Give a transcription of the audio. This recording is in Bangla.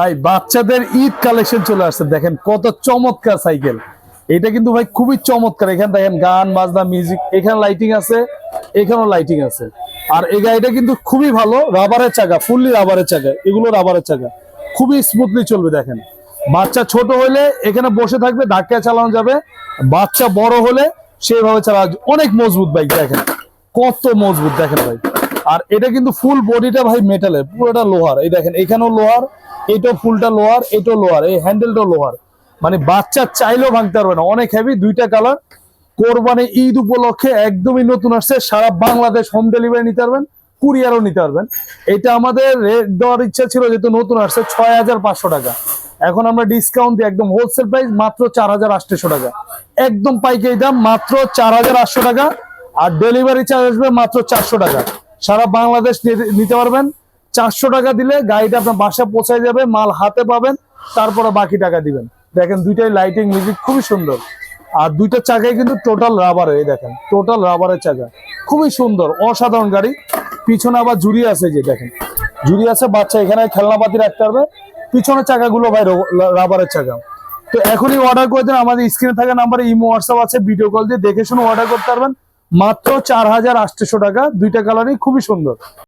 ভাই, বাচ্চাদের ঈদ কালেকশন চলে আসছে। দেখেন কত চমৎকার সাইকেল এটা কিন্তু ভাই খুবই চমৎকার। এখানে দেখেন গান, বাজনা মিউজিক এখানে লাইটিং আছে, এখানেও লাইটিং আছে। আর এই গাড়িটা কিন্তু খুবই ভালো রাবারের চাকা ফুললি রাবারের চাকা, এগুলো রাবারের চাকা। খুবই স্মুথলি চলবে, দেখেন। বাচ্চা ছোট হলে এখানে বসে থাকবে, ধাক্কা চালানো যাবে। বাচ্চা বড় হলে সেভাবে চালা অনেক মজবুত বাইক দেখেন। কত মজবুত, দেখেন ভাই। আর এটা কিন্তু ফুল বডিটা ভাই মেটালের পুরোটা লোহার। এই দেখেন, এখানেও লোহার এটাও ফুলটা লোহার এটাও লোহার এই হ্যান্ডেলটা লোহার মানে বাচ্চা চাইলেও ভাঙতে পারবে না। অনেক হেভি দুইটা কালার কোরবানি ঈদ উপলক্ষে একদমই নতুন আসছে। সারা বাংলাদেশ হোম ডেলিভারি নিতে পারবেন কুরিয়ারও নিতে পারবেন। এটা আমাদের রেট দেওয়ার ইচ্ছা ছিল, যেহেতু নতুন আসছে ছয় হাজার পাঁচশো টাকা। এখন আমরা ডিসকাউন্ট দিই, একদম হোলসেল প্রাইস মাত্র চার হাজার আটশো টাকা। একদম পাইকারি দাম মাত্র চার হাজার আটশো টাকা। আর ডেলিভারি চার্জ আসবে মাত্র চারশো টাকা। সারা বাংলাদেশ নিতে পারবেন। চারশো টাকা দিলে গাড়িটা আপনার বাসা পৌঁছায় যাবে, মাল হাতে পাবেন, তারপরে বাকি টাকা দিবেন। দেখেন দুইটাই লাইটিং মিউজিক খুবই সুন্দর। আর দুইটা চাকায় কিন্তু টোটাল রাবারের এই দেখেন টোটাল রাবারের চাকা। খুবই সুন্দর, অসাধারণ গাড়ি। পিছনে আবার জুড়ি আছে যে, দেখেন। জুড়ি আছে, বাচ্চা এখানে খেলনাপাতি রাখতে পারবে। পিছনে চাকাগুলো ভাই রাবারের চাকা। তো এখনই অর্ডার করে দেন, আমাদের স্ক্রিনে থাকা নাম্বারে ইমো হোয়াটসঅ্যাপ আছে ভিডিও কল দিয়ে দেখে শুনে অর্ডার করতে পারবেন। মাত্র চার হাজার আটশো টাকা, দুইটা কালারই খুবই সুন্দর।